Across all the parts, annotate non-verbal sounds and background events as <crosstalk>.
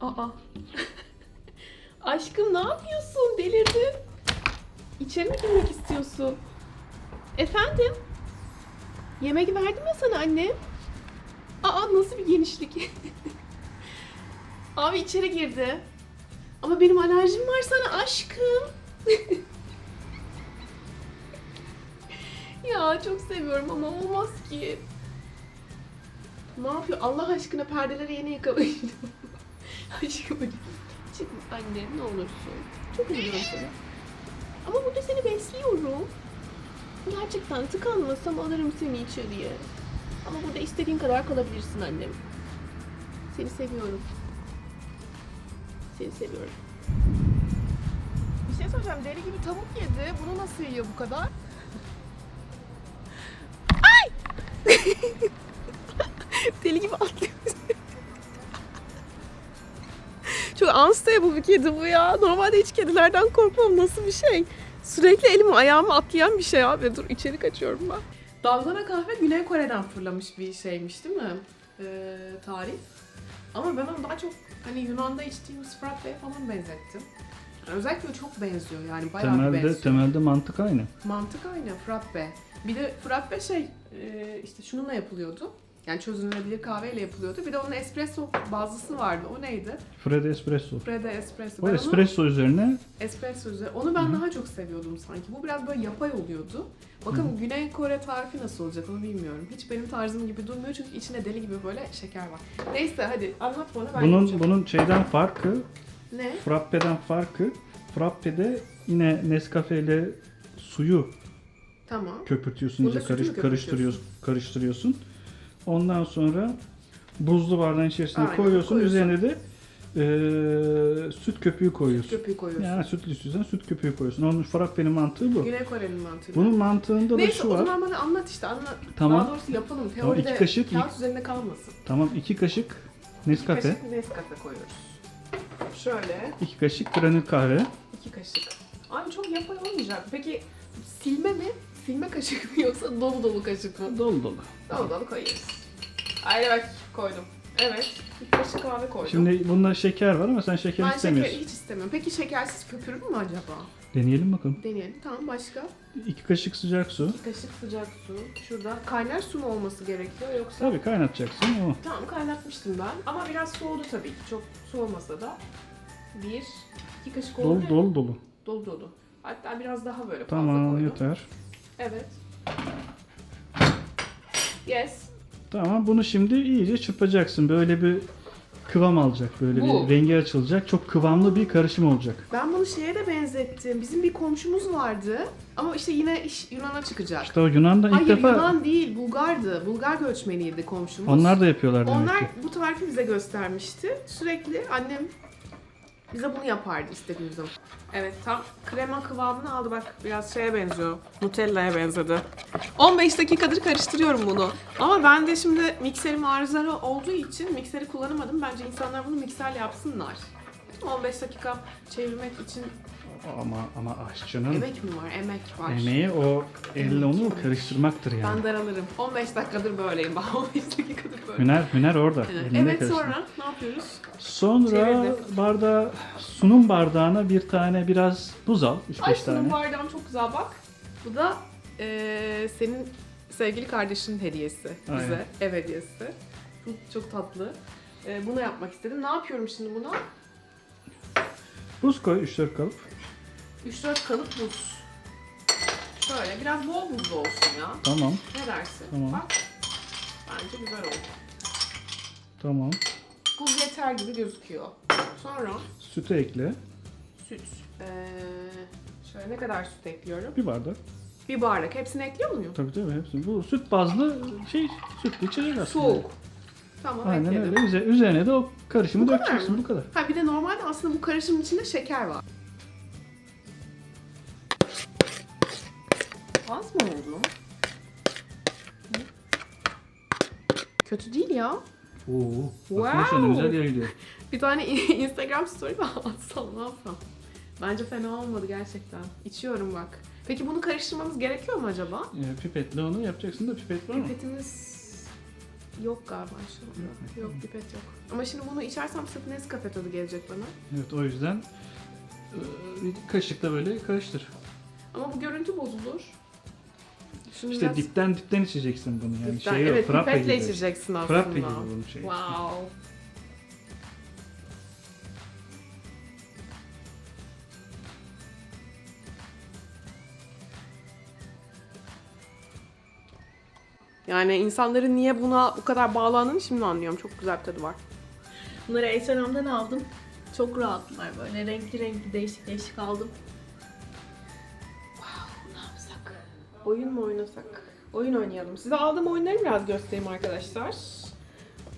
Aa. <laughs> Aşkım ne yapıyorsun? Delirdin. İçeri mi girmek istiyorsun? Efendim? Yemek verdim ya sana anne. Aa nasıl bir genişlik. <laughs> Abi içeri girdi. Ama benim alerjim var sana aşkım. <laughs> ya çok seviyorum ama olmaz ki. Ne yapıyor? Allah aşkına perdeleri yeni yıkamayın. Aşkım çık anne ne olursun. Çok üzülüyorum seni. Ama burada seni besliyorum. Gerçekten tıkanmasam alırım seni içeriye. Ama burada istediğin kadar kalabilirsin annem. Seni seviyorum. Seni seviyorum. Bir şey söyleyeceğim. Deli gibi tavuk yedi. Bunu nasıl yiyor bu kadar? Deli gibi atlıyor. Unstable bir kedi bu ya. Normalde hiç kedilerden korkmam. Nasıl bir şey? Sürekli elimi ayağımı atlayan bir şey abi. Dur içeri kaçıyorum ben. Dalgona kahve Güney Kore'den fırlamış bir şeymiş değil mi? Ee, tarif. Ama ben onu daha çok hani Yunan'da içtiğimiz frappe falan benzettim. Yani özellikle çok benziyor yani bayağı bir Temelde, benziyor. temelde mantık aynı. Mantık aynı frappe. Bir de frappe şey e, işte şununla yapılıyordu. Yani çözünülebilir kahveyle yapılıyordu. Bir de onun espresso bazlısı vardı. O neydi? Fred Espresso. Fred'e espresso. O Ben onu espresso üzerine espresso üzeri- Onu ben daha çok seviyordum sanki. Bu biraz böyle yapay oluyordu. Bakalım Güney Kore tarifi nasıl olacak onu bilmiyorum. Hiç benim tarzım gibi durmuyor çünkü içinde deli gibi böyle şeker var. Neyse hadi anlat bana ben bunun yapacağım. bunun şeyden farkı, Ne? frappe'den farkı, frappe'de yine Nescafe ile suyu Tamam. köpürtüyorsun, Burada iyice karış, karıştırıyorsun, karıştırıyorsun. Ondan sonra buzlu bardağın içerisine Aynen, koyuyorsun. koyuyorsun. Üzerine de eee, süt köpüğü koyuyorsun. Köpüğü koyuyorsun. Yani sütlü istiyorsan süt köpüğü koyuyorsun. Onun frappe'nin mantığı bu. Güney Kore'nin mantığı. Bunun mantığında da Neyse şu o var. zaman bana anlat işte anlat. Tamam. Daha doğrusu yapalım. Tamam, Teoride iki kaşık- kağıt üzerinde kalmasın. Tamam iki kaşık İki Nescafe, kaşık Nescafe koyuyoruz. Şöyle iki kaşık granül kahve. iki kaşık. Abi çok yapay olmayacak. Peki silme mi? Silme kaşık mı yoksa dolu dolu kaşık mı? Dolu dolu. Dolu dolu koyuyoruz. Haydi bak koydum. Evet. Bir kaşık kahve koydum. Şimdi bunda şeker var ama sen şeker ben şeker istemiyorsun. hiç istemiyorum. Peki şekersiz köpürür mü acaba? Deneyelim bakalım. Deneyelim. Tamam başka? İki kaşık sıcak su. Bir kaşık sıcak su. Şurada kaynar su mu olması gerekiyor yoksa? Tabii kaynatacaksın o. Tamam kaynatmıştım ben. Ama biraz soğudu tabii ki. Çok soğumasa da. Bir, iki kaşık oldu. Dolu dolu dolu. Dolu dolu. Hatta biraz daha böyle fazla Tamam koydum. yeter. Evet. Yes. Tamam bunu şimdi iyice çırpacaksın. Böyle bir kıvam alacak. Böyle Bu. bir rengi açılacak. Çok kıvamlı bir karışım olacak. Ben bunu şeye de benzettim. Bizim bir komşumuz vardı. Ama işte yine iş Yunan'a çıkacak. İşte o Yunan'da ilk Hayır defa Yunan değil, Bulgar'dı. Bulgar göçmeniydi komşumuz. onlar da yapıyorlar demek Onlar ki. bu tarifi bize göstermişti. Sürekli annem bize bunu yapardı istediğimiz zaman. Evet tam krema kıvamını aldı bak biraz şeye benziyor. Nutella'ya benzedi. 15 dakikadır karıştırıyorum bunu. Ama ben de şimdi mikserim arızalı olduğu için mikseri kullanamadım. Bence insanlar bunu mikserle yapsınlar. 15 dakika çevirmek için Ama ama aşçının emek mi var? Emek var. emeği o elle onu karıştırmaktır yani. Ben daralırım. 15 dakikadır böyleyim. <laughs> Ben 15 dakikadır böyleyim. Hüner hüner orada. Evet, Elinde evet karıştır. sonra ne yapıyoruz? Sonra Çevirdim. bardağa sunum bardağına bir tane biraz buz al. 3-5 Ay tane. sunum bardağım çok güzel bak. Bu da eee, senin sevgili kardeşinin hediyesi bize. Aynen. Ev hediyesi. Çok, çok tatlı. Eee, bunu yapmak istedim. Ne yapıyorum şimdi buna? Buz koy 3-4 kalıp. 3-4 kalıp buz. Şöyle biraz bol buzlu olsun ya. Tamam. Ne dersin? Tamam. Bak. Bence güzel oldu. Tamam. Buz yeter gibi gözüküyor. Sonra Sütü ekle. süt. Eee, şöyle ne kadar süt ekliyorum? Bir bardak. Bir bardak. Hepsini ekliyor muyum? Tabii tabii hepsi. Bu süt bazlı şey sütlü içecek aslında. Soğuk. Tamam Aynen ekledim. öyle. Üze- Üzerine de o karışımı Bu kadar dökeceksin mı? bu kadar. Ha bir de normalde aslında bu karışımın içinde şeker var. Az mı oldu? Kötü değil ya. Oo. Wow. Güzel yere gidiyor. Bir tane <laughs> Instagram story mi atsam ne yapsam? Bence fena olmadı gerçekten. İçiyorum bak. Peki bunu karıştırmamız gerekiyor mu acaba? Ee, pipetle onu yapacaksın da pipet var mı? Pipetimiz yok galiba şu anda. Yok pipet yok. Ama şimdi bunu içersem sırf Nescafe tadı gelecek bana. Evet o yüzden e, bir kaşıkla böyle karıştır. Ama bu görüntü bozulur. Şunu İşte biraz dipten dipten içeceksin bunu yani. dipten- Şey yok, evet frappe pipetle gibi. içeceksin aslında. Frappe gibi bunun şey. Wow. Yani insanların niye buna bu kadar bağlandığını şimdi anlıyorum. Çok güzel bir tadı var. Bunları H&M'den aldım. Çok rahatlar böyle renkli renkli değişik değişik aldım. Oyun mu oynasak? Oyun oynayalım. Size aldığım oyunları biraz göstereyim arkadaşlar.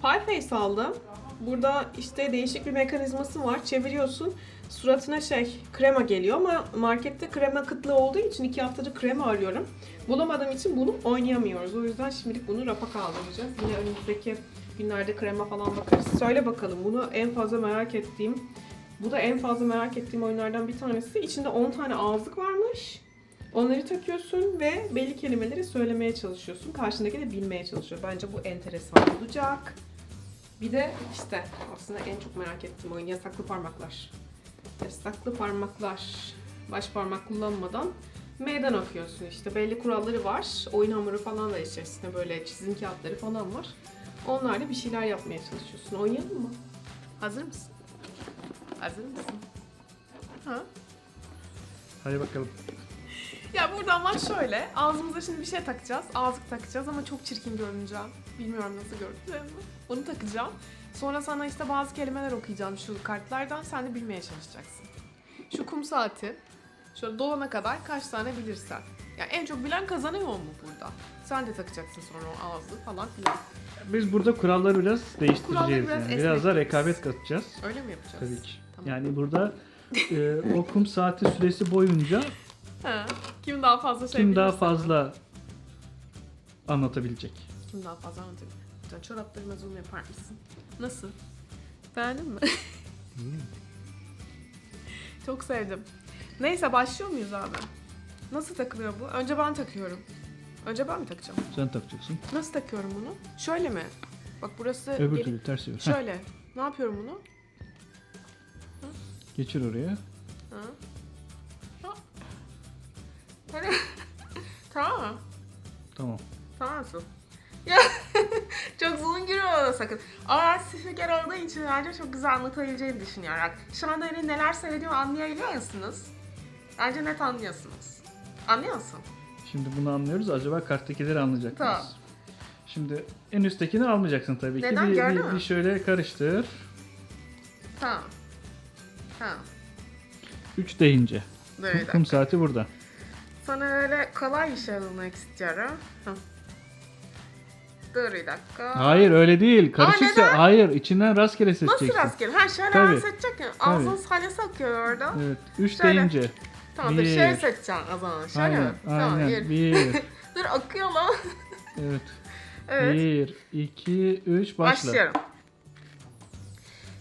Pie aldım. Burada işte değişik bir mekanizması var. Çeviriyorsun. Suratına şey krema geliyor ama markette krema kıtlığı olduğu için iki haftadır krema arıyorum. Bulamadığım için bunu oynayamıyoruz. O yüzden şimdilik bunu rafa kaldıracağız. Yine önümüzdeki günlerde krema falan bakarız. Söyle bakalım bunu en fazla merak ettiğim bu da en fazla merak ettiğim oyunlardan bir tanesi. İçinde 10 tane ağızlık varmış. Onları takıyorsun ve belli kelimeleri söylemeye çalışıyorsun. Karşındaki de bilmeye çalışıyor. Bence bu enteresan olacak. Bir de işte aslında en çok merak ettiğim oyun yasaklı parmaklar. Yasaklı parmaklar. Baş parmak kullanmadan meydan okuyorsun işte. Belli kuralları var. Oyun hamuru falan da içerisinde böyle çizim kağıtları falan var. Onlarla bir şeyler yapmaya çalışıyorsun. Oynayalım mı? Hazır mısın? Hazır mısın? Ha? Hadi bakalım. Ya buradan bak şöyle. Ağzımıza şimdi bir şey takacağız. Ağızlık takacağız ama çok çirkin görüneceğim. Bilmiyorum nasıl görüneceğimi. Onu takacağım. Sonra sana işte bazı kelimeler okuyacağım şu kartlardan. Sen de bilmeye çalışacaksın. Şu kum saati. Şöyle dolana kadar kaç tane bilirsen. Yani en çok bilen kazanıyor mu burada? Sen de takacaksın sonra o ağızlığı falan filan. Biz burada kuralları biraz değiştireceğiz. Kuralları biraz yani. Biraz da rekabet katacağız. Öyle mi yapacağız? Tabii ki. Tamam. Yani burada e, o kum saati süresi boyunca Ha. Kim daha fazla şey kim daha bilirse. fazla anlatabilecek. Kim daha fazla anlatabilir? Lütfen çoraplarıma zoom yapar mısın? Nasıl? Beğendin mi? <laughs> Çok sevdim. Neyse başlıyor muyuz abi? Nasıl takılıyor bu? Önce ben takıyorum. Önce ben mi takacağım? Sen takacaksın. Nasıl takıyorum bunu? Şöyle mi? Bak burası... Öbür geri- türlü ters çevir. Heh, Şöyle. Ne yapıyorum bunu? geçir oraya. Ha. Tamam mı? Tamam. Tamam mısın? Ya <laughs> çok uzun giriyor ona sakın. Ama spiker olduğu için bence çok güzel anlatabileceğini düşünüyorum. Şu anda hani neler söylediğimi anlayabiliyor musunuz? Bence net anlıyorsunuz. Anlıyor musun? Şimdi bunu anlıyoruz. Acaba karttakileri anlayacak Tamam. mıyız? Şimdi en üsttekini almayacaksın tabii ki. Neden? Bir, Gördün bir, mü? bir şöyle karıştır. Tamam. Tamam. 3 deyince. Dur bir Kum, dakika. kum saati burada. Sana öyle kolay bir şey bulmak istiyorum. Hı. Dur bir dakika. Hayır öyle değil. Karışıksa neden? hayır içinden rastgele seçeceksin. Nasıl rastgele? Ha şöyle Tabii. ben seçecek ya. Ağzın salyası akıyor orada. Evet. 3 Şöyle. deyince. Tamam dur Bir. şöyle seçeceğim o zaman. Şöyle Aynen. mi? Tamam Aynen. bir. 1 <laughs> Dur akıyor lan. Evet. <laughs> evet. 1 2 3 başla. Başlıyorum.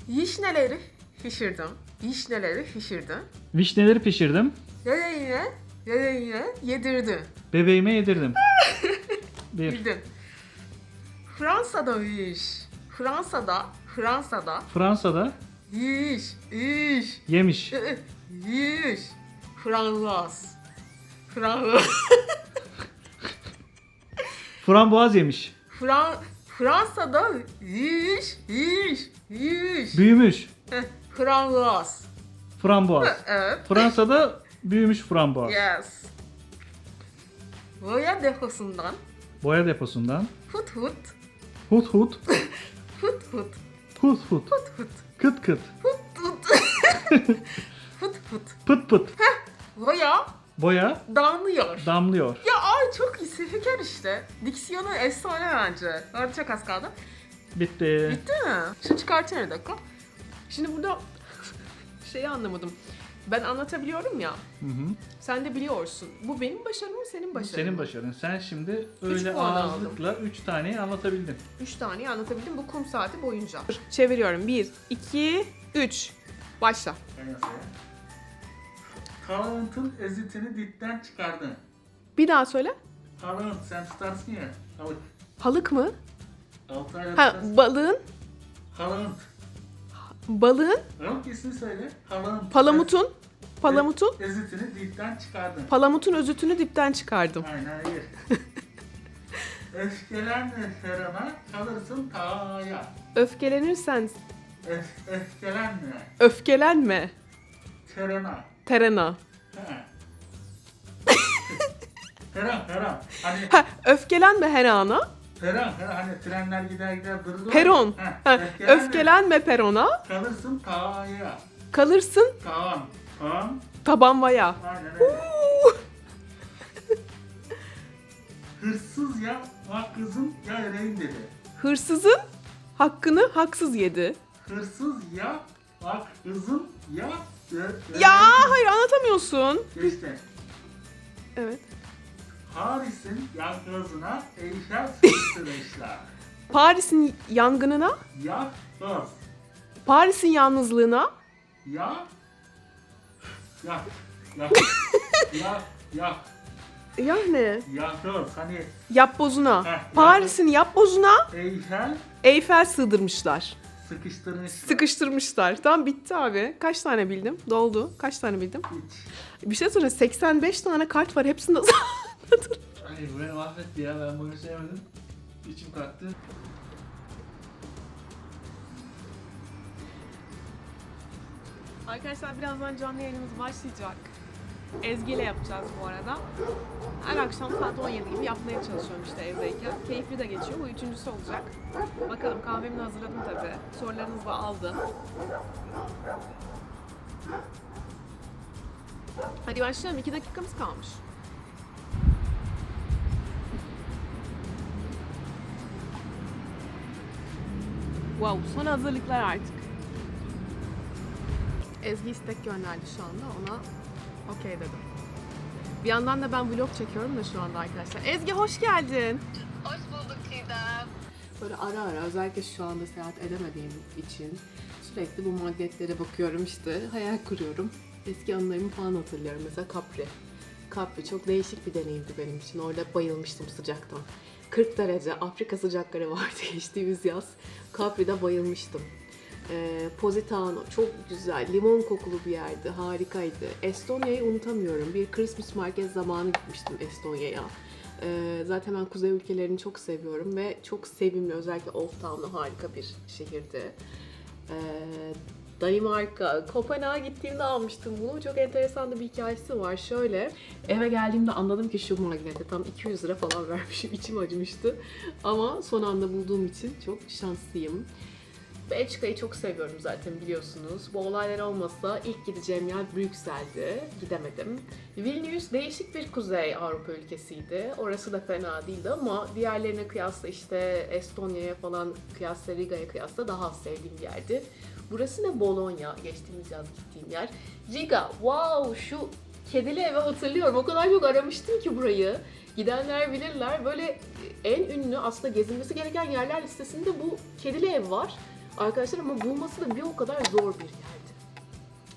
Vişneleri pişirdim. Vişneleri pişirdim. Vişneleri pişirdim. Yedeğine, yedeğine yedirdim. Bebeğime yedirdim. <laughs> 1 Bildin. Fransa'da iş. Fransa'da, Fransa'da Fransa'da iş, iş, yemiş. iş. Fransız. Fransız. <laughs> Frambuaz yemiş. Fran Fransa'da iş, iş, iş. Büyümüş. Fransız. Frambuaz. Evet. Fransa'da büyümüş frambuaz. Yes. Boya deposundan Boya deposundan. hut hut Hut hut. hut hut Hut hut. hut Kıt kıt. hut hut <laughs> hut Pıt pıt. boya Boya damlıyor. damlıyor. Ya ay çok spiker işte. Diksiyonu efsane bence. Orada çok az kaldı. Bitti. Bitti mi? Şunu çıkartıyorum bir dakika. Şimdi burada <laughs> şeyi anlamadım. Ben anlatabiliyorum ya. Hı hı. Sen de biliyorsun. Bu benim başarım mı senin başarın Senin başarın. Sen şimdi öyle puan ağızlıkla 3 taneyi anlatabildin. Üç taneyi anlatabildim bu kum saati boyunca. Çeviriyorum. Bir, iki, üç. Başla. Kalıntın ezitini dipten çıkardın. Bir daha söyle. Kalınt sen tutarsın ya. Kalık. Halık mı? Altı Ha balığın Halant. Balığın Halant ismini söyle. Halant. palamutun palamutun Ezitini dipten çıkardın. palamutun özütünü dipten çıkardım. Aynen iyi. <laughs> Öfkelenme Ferhan'a kalırsın tağaya. Öfkelenirsen Öf, öfkelenme öfkelenme Ferhan'a. terena. He. Ferhan. Hani Ha öfkelenme her ana. Ferhan hani trenler gider gider durur. Peron. He, Ha, öfkelenme. öfkelenme perona. Kalırsın tağaya. Kalırsın Kaan. Kaan. tabanvaya. Aynen öyle. <laughs> Hırsız ya bak kızım ya ereyim dedi. Hırsızın hakkını haksız yedi. Hırsız ya bak kızım ya Ya hayır anlatamıyorsun. İşte Evet. Paris'in yakgazına Eyfel sıkıştırmışlar. Paris'in yangınına, <laughs> Yakgaz. Paris'in yalnızlığına, Ya. Ya. Ya. <laughs> ya. Ya. ya ne? Yakgaz. Hani Yapbozuna. Heh, Paris'in yapbozuna Eyfel Eyfel sığdırmışlar. sıkıştırmışlar. Sıkıştırmışlar. Tamam bitti abi. Kaç tane bildim? Doldu. Kaç tane bildim? Hiç. Bir şey söyleyeyim. 85 tane kart var. <laughs> Hepsini nasıl Ay beni mahvetti ya ben bunu sevmedim. İçim kalktı. Arkadaşlar birazdan canlı yayınımız başlayacak. Ezgi ile yapacağız bu arada. Her akşam saat 17 gibi yapmaya çalışıyorum işte evdeyken. Keyifli de geçiyor. Bu üçüncüsü olacak. Bakalım kahvemi de hazırladım tabii. Sorularınızı da aldım. Hadi başlayalım. 2 dakikamız kalmış. Wow, son hazırlıklar artık. Ezgi istek gönderdi şu anda. Ona okey dedim. Bir yandan da ben vlog çekiyorum da şu anda arkadaşlar. Ezgi hoş geldin. Hoş bulduk Çiğdem. Böyle ara ara özellikle şu anda seyahat edemediğim için sürekli bu magnetlere bakıyorum işte hayal kuruyorum. Eski anılarımı falan hatırlıyorum. Mesela Capri. Capri çok değişik bir deneyimdi benim için. Orada bayılmıştım sıcaktan. 40 derece Afrika sıcakları vardı <laughs> geçtiğimiz yaz. Capri'de bayılmıştım. Ee, Positano çok güzel, limon kokulu bir yerdi, harikaydı. Estonya'yı unutamıyorum. Bir Christmas market zamanı gitmiştim Estonya'ya. Ee, zaten ben kuzey ülkelerini çok seviyorum ve çok sevimli özellikle Old Town'u harika bir şehirdi. Ee, Danimarka, Kopenhag'a gittiğimde almıştım bunu. Çok enteresan bir hikayesi var. Şöyle, eve geldiğimde anladım ki şu magnete tam 200 lira falan <laughs> vermişim. İçim acımıştı. Ama son anda bulduğum için çok şanslıyım. Belçika'yı çok seviyorum zaten biliyorsunuz. Bu olaylar olmasa ilk gideceğim yer Brüksel'di. Gidemedim. Vilnius değişik bir Kuzey Avrupa ülkesiydi. Orası da fena değildi ama diğerlerine kıyasla işte Estonya'ya falan kıyasla Riga'ya kıyasla daha sevdiğim yerdi. Burası ne Bologna geçtiğimiz yaz gittiğim yer. Riga wow şu kedili evi hatırlıyorum. O kadar çok aramıştım ki burayı. Gidenler bilirler. Böyle en ünlü aslında gezilmesi gereken yerler listesinde bu kedili ev var. Arkadaşlar ama bulması da bir o kadar zor bir yerdi.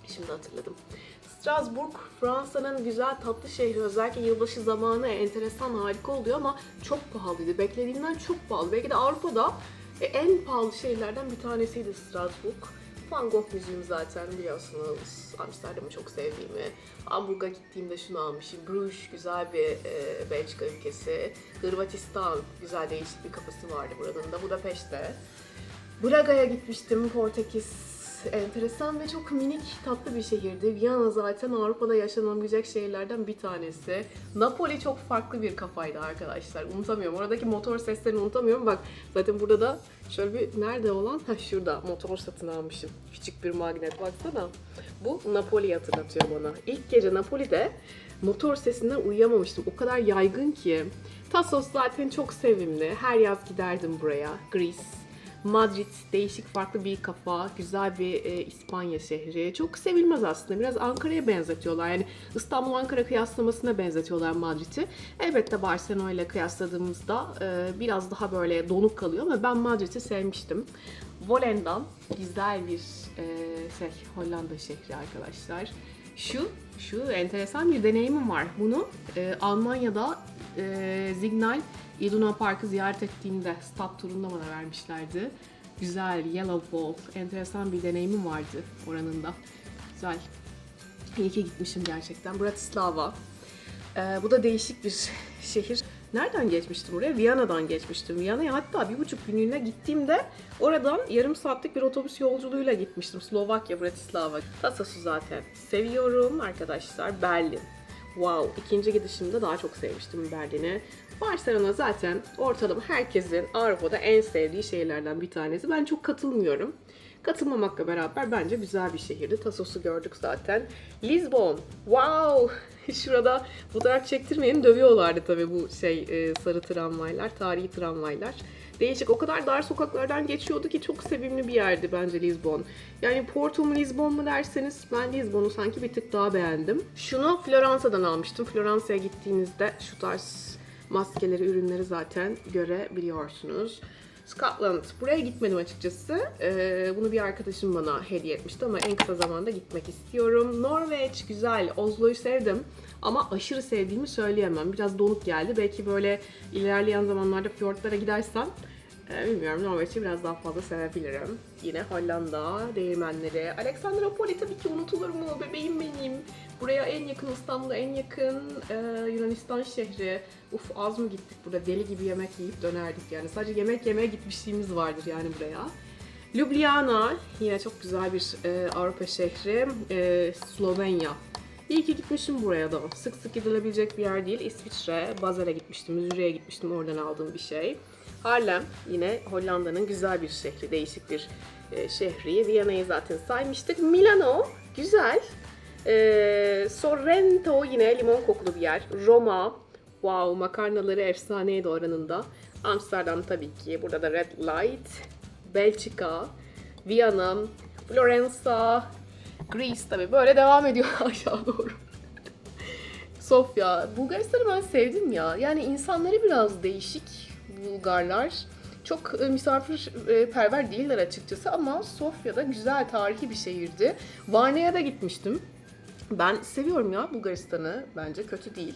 Şimdi hatırladım. Strasbourg, Fransa'nın güzel tatlı şehri. Özellikle yılbaşı zamanı enteresan, harika oluyor ama çok pahalıydı. Beklediğimden çok pahalı. Belki de Avrupa'da e, en pahalı şehirlerden bir tanesiydi Strasbourg. Van Gogh Müziğim zaten biliyorsunuz. Amsterdam'ı çok sevdiğimi. Hamburg'a gittiğimde şunu almışım. Bruges güzel bir e, Belçika ülkesi. Hırvatistan güzel değişik bir kapısı vardı buranın da. Budapeşte. Braga'ya gitmiştim Portekiz. Enteresan ve çok minik tatlı bir şehirdi. Viyana zaten Avrupa'da yaşanabilecek şehirlerden bir tanesi. Napoli çok farklı bir kafaydı arkadaşlar. Unutamıyorum. Oradaki motor seslerini unutamıyorum. Bak zaten burada da şöyle bir nerede olan? Ha şurada motor satın almışım. Küçük bir magnet baksana. Bu Napoli'yi hatırlatıyor bana. İlk gece Napoli'de motor sesinden uyuyamamıştım. O kadar yaygın ki. Tassos zaten çok sevimli. Her yaz giderdim buraya. Greece. Madrid değişik farklı bir kafa, güzel bir e, İspanya şehri. Çok sevilmez aslında. Biraz Ankara'ya benzetiyorlar. Yani İstanbul Ankara kıyaslamasına benzetiyorlar Madrid'i. Elbette Barcelona ile kıyasladığımızda e, biraz daha böyle donuk kalıyor ama ben Madrid'i sevmiştim. Volendam güzel bir e, şey Hollanda şehri arkadaşlar. Şu şu enteresan bir deneyimim var. Bunu e, Almanya'da e, Signal İduna Park'ı ziyaret ettiğimde stat turunda bana vermişlerdi. Güzel, Yellow Ball, enteresan bir deneyimim vardı oranın da. Güzel. İyi ki gitmişim gerçekten. Bratislava. Ee, bu da değişik bir <laughs> şehir. Nereden geçmiştim buraya? Viyana'dan geçmiştim. Viyana'ya hatta bir buçuk günlüğüne gittiğimde oradan yarım saatlik bir otobüs yolculuğuyla gitmiştim. Slovakya, Bratislava. Tasası zaten seviyorum arkadaşlar. Berlin. Wow, ikinci gidişimde daha çok sevmiştim Berlin'i. Barcelona zaten ortalama herkesin Avrupa'da en sevdiği şehirlerden bir tanesi. Ben çok katılmıyorum. Katılmamakla beraber bence güzel bir şehirdi. Tasos'u gördük zaten. Lisbon. Wow! <laughs> Şurada fotoğraf çektirmeyin dövüyorlardı tabii bu şey e, sarı tramvaylar, tarihi tramvaylar. Değişik o kadar dar sokaklardan geçiyordu ki çok sevimli bir yerdi bence Lisbon. Yani Porto mu Lisbon mu derseniz ben Lisbon'u sanki bir tık daha beğendim. Şunu Floransa'dan almıştım. Floransa'ya gittiğinizde şu tarz maskeleri, ürünleri zaten görebiliyorsunuz. Scotland. Buraya gitmedim açıkçası. Ee, bunu bir arkadaşım bana hediye etmişti ama en kısa zamanda gitmek istiyorum. Norveç güzel. Oslo'yu sevdim. Ama aşırı sevdiğimi söyleyemem. Biraz donuk geldi. Belki böyle ilerleyen zamanlarda fiyortlara gidersem e, bilmiyorum Norveç'i biraz daha fazla sevebilirim. Yine Hollanda, değirmenleri. Alexandropoli tabii ki unutulur mu? Bebeğim benim. Buraya en yakın İstanbul'a en yakın e, Yunanistan şehri. Uf az mı gittik burada deli gibi yemek yiyip dönerdik yani. Sadece yemek yemeye gitmişliğimiz vardır yani buraya. Ljubljana yine çok güzel bir e, Avrupa şehri. E, Slovenya. İyi ki gitmişim buraya da. Sık sık gidilebilecek bir yer değil. İsviçre, Basel'e gitmiştim, Zürich'e gitmiştim. Oradan aldığım bir şey. Harlem yine Hollanda'nın güzel bir şehri, değişik bir e, şehri. Viyana'yı zaten saymıştık. Milano güzel. E, Sorrento yine limon kokulu bir yer. Roma, wow makarnaları efsaneydi oranın da. Amsterdam tabii ki. Burada da Red Light. Belçika, Viyana, Floransa, Greece tabii böyle devam ediyor <laughs> aşağı doğru. Sofya. Bulgaristan'ı ben sevdim ya. Yani insanları biraz değişik Bulgarlar. Çok e, misafirperver değiller açıkçası ama Sofya'da güzel tarihi bir şehirdi. Varna'ya da gitmiştim. Ben seviyorum ya Bulgaristan'ı. Bence kötü değil.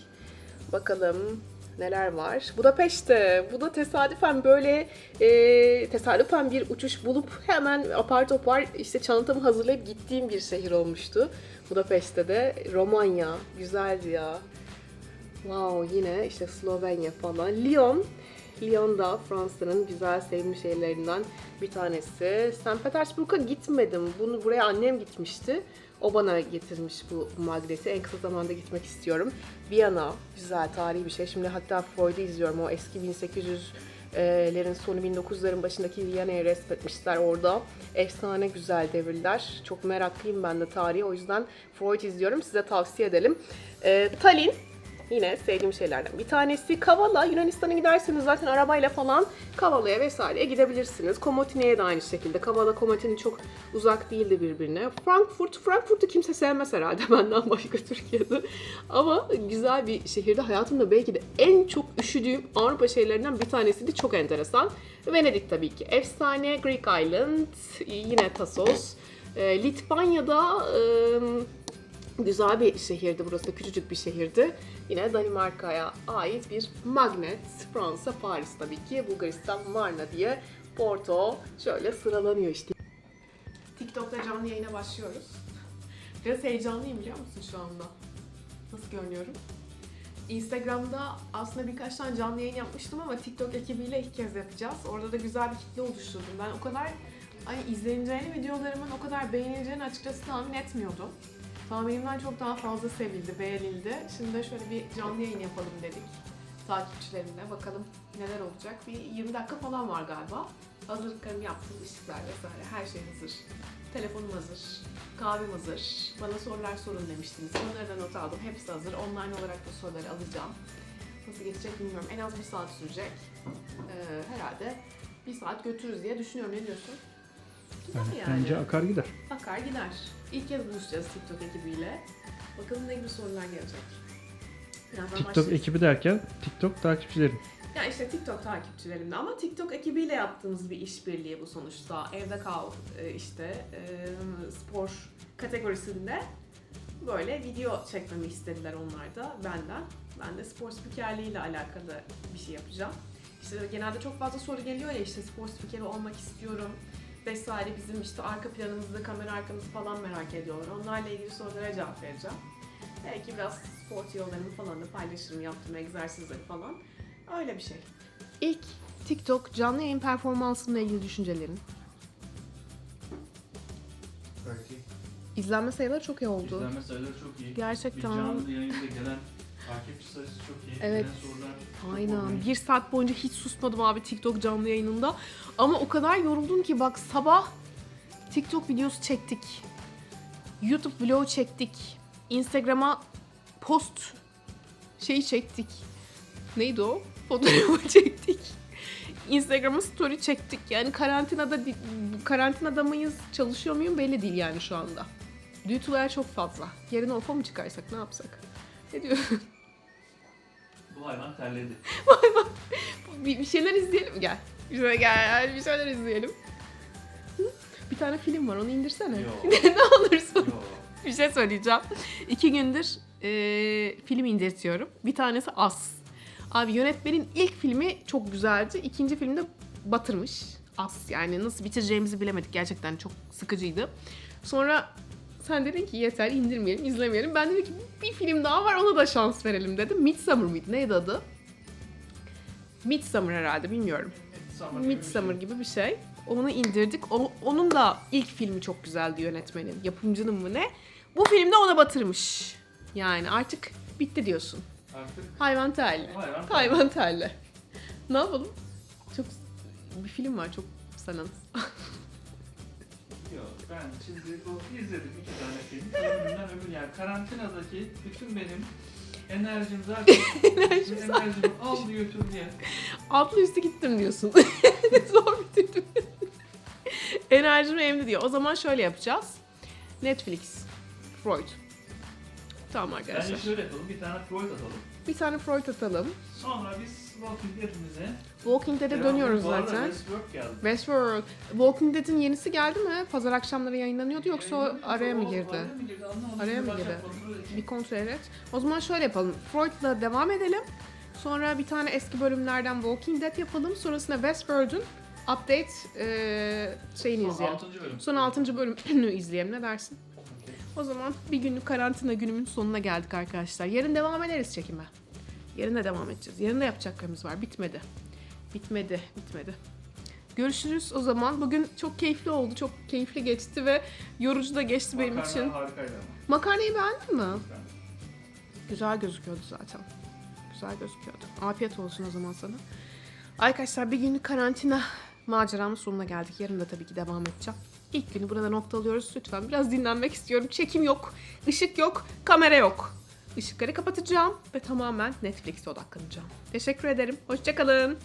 Bakalım neler var. Budapeşte. Bu da tesadüfen böyle e, tesadüfen bir uçuş bulup hemen apar topar işte çantamı hazırlayıp gittiğim bir şehir olmuştu. Budapeşte de Romanya. Güzeldi ya. Wow yine işte Slovenya falan. Lyon. Lyon da Fransa'nın güzel sevimli şehirlerinden bir tanesi. St. Petersburg'a gitmedim. Bunu buraya annem gitmişti. O bana getirmiş bu magneti. En kısa zamanda gitmek istiyorum. Viyana güzel tarihi bir şey. Şimdi hatta Freud'u izliyorum. O eski 1800'lerin sonu 1900'lerin başındaki Viyana'yı resmetmişler orada. Efsane güzel devirler. Çok meraklıyım ben de tarihi. O yüzden Freud izliyorum. Size tavsiye edelim. Ee, Tallinn Yine sevdiğim şeylerden bir tanesi. Kavala, Yunanistan'a giderseniz zaten arabayla falan Kavala'ya vesaireye gidebilirsiniz. Komotine'ye de aynı şekilde. Kavala, Komotine çok uzak değildi birbirine. Frankfurt, Frankfurt'u kimse sevmez herhalde <laughs> benden başka Türkiye'de. Ama güzel bir şehirde hayatımda belki de en çok üşüdüğüm Avrupa şehirlerinden bir tanesiydi. Çok enteresan. Venedik tabii ki. Efsane, Greek Island, yine Tassos. E, Litvanya'da... Güzel bir şehirdi burası küçücük bir şehirdi. Yine Danimarka'ya ait bir magnet. Fransa, Paris tabii ki. Bulgaristan, Varna diye. Porto şöyle sıralanıyor işte. TikTok'ta canlı yayına başlıyoruz. Biraz heyecanlıyım biliyor musun şu anda? Nasıl görünüyorum? Instagram'da aslında birkaç tane canlı yayın yapmıştım ama TikTok ekibiyle ilk kez yapacağız. Orada da güzel bir kitle oluşturdum. Ben o kadar hani izleneceğini, videolarımın o kadar beğenileceğini açıkçası tahmin etmiyordum. Tahminimden çok daha fazla sevildi, beğenildi. Şimdi de şöyle bir canlı yayın yapalım dedik takipçilerimle. Bakalım neler olacak. Bir 20 dakika falan var galiba. Hazırlıklarımı yaptım, ışıklar vesaire. Her şey hazır. Telefonum hazır. Kahvem hazır. Bana sorular sorun demiştiniz. Onları da not aldım. Hepsi hazır. Online olarak da soruları alacağım. Nasıl geçecek bilmiyorum. En az bir saat sürecek. Ee, herhalde bir saat götürürüz diye düşünüyorum. Ne diyorsun? Güzel Yani Bence akar gider. Akar gider. İlk kez buluşacağız TikTok ekibiyle. Bakalım ne gibi sorular gelecek. Birazdan TikTok başlarız. ekibi derken TikTok takipçilerim. Ya işte TikTok takipçilerimde ama TikTok ekibiyle yaptığımız bir işbirliği bu sonuçta. Evde kal e, işte e, spor kategorisinde Böyle video çekmemi istediler onlar da benden. Ben de spor spikerliğiyle alakalı bir şey yapacağım. İşte genelde çok fazla soru geliyor ya işte spor spikeri olmak istiyorum vesaire bizim işte arka planımızda kamera arkamızı falan merak ediyorlar. Onlarla ilgili sorulara cevap vereceğim. Belki biraz spor yollarımı falan da paylaşırım yaptığım egzersizleri falan. Öyle bir şey. İlk TikTok canlı yayın performansımla ilgili düşüncelerin. Belki İzlenme sayıları çok iyi oldu. izlenme sayıları çok iyi. Bir Gerçekten. canlı yayında gelen takipçi sayısı çok iyi. Evet. Gelen sorular çok Aynen. organik. Bir saat boyunca hiç susmadım abi TikTok canlı yayınında. Ama o kadar yoruldum ki bak sabah TikTok videosu çektik. YouTube vlog çektik. Instagram'a post şeyi çektik. Neydi o? Fotoğrafı <laughs> çektik. Instagram'a story çektik. Yani karantinada di- karantinada mıyız, çalışıyor muyum belli değil yani şu anda. Duyutular çok fazla. Yarın ofa mı çıkarsak ne yapsak? Ne diyorsun? <laughs> Bu hayvan terledi. <laughs> bir, bir şeyler izleyelim? Gel. Şeyler gel, bir şeyler izleyelim. Bir tane film var, onu indirsene. Yo. <laughs> ne olursun. Yo. Bir şey söyleyeceğim. İki gündür e, film indirtiyorum. Bir tanesi As. Abi yönetmenin ilk filmi çok güzeldi. İkinci filmde batırmış. As yani nasıl bitireceğimizi bilemedik. Gerçekten çok sıkıcıydı. Sonra sen dedin ki yeter indirmeyelim, izlemeyelim. Ben dedim ki bir film daha var ona da şans verelim dedim. Midsummer mıydı? Neydi adı? Midsummer herhalde bilmiyorum. Midsummer gibi bir şey. gibi bir şey. Onu indirdik. O- onun da ilk filmi çok güzeldi yönetmenin. Yapımcının mı ne? Bu filmde ona batırmış. Yani artık bitti diyorsun. Artık Hayvan terli. hayvan Hayvan terli. Ne yapalım? Çok bir film var çok sanın. Yok ben şimdi bu izledim. Öbür yani karantinadaki bütün benim enerjim zaten <laughs> enerjimi aldı götürdü ya. Altlı üstü gittim diyorsun. <laughs> Zor bitirdim. Enerjimi emdi diyor. O zaman şöyle yapacağız. Netflix. Freud. Tamam arkadaşlar. Bence şöyle yapalım bir tane Freud atalım. Bir tane Freud atalım. Sonra biz Walking Dead'imize Walking Dead'e dönüyoruz. Bu arada zaten. Westworld geldi. Westworld. Walking Dead'in yenisi geldi mi? Pazar akşamları yayınlanıyordu yoksa o araya mı O girdi? Araya mı girdi? Anlamadım. Araya mı Başak girdi? kontrol edeyim. Bir kontrol et. O zaman şöyle yapalım. Freud'la devam edelim. Sonra bir tane eski bölümlerden Walking Dead yapalım. Sonrasında Westworld'un update eee, şeyini Son izleyelim. altıncı bölüm. Son 6. bölümünü izleyelim. Ne dersin? O zaman bir günlük karantina günümün sonuna geldik arkadaşlar. Yarın devam ederiz çekime. Yarın da devam edeceğiz. Yarın da yapacaklarımız var. Bitmedi. Bitmedi. Bitmedi. Görüşürüz o zaman. Bugün çok keyifli oldu. Çok keyifli geçti ve yorucu da geçti benim Makarna için. harikaydı ama. Makarnayı beğendin mi? Güzel gözüküyordu zaten. Güzel gözüküyordu. Afiyet olsun o zaman sana. Arkadaşlar bir günlük karantina maceramın sonuna geldik. Yarın da tabii ki devam edeceğim. İlk günü burada noktalıyoruz. Lütfen biraz dinlenmek istiyorum. Çekim yok, ışık yok, kamera yok. Işıkları kapatacağım ve tamamen Netflix'e odaklanacağım. Teşekkür ederim. Hoşçakalın.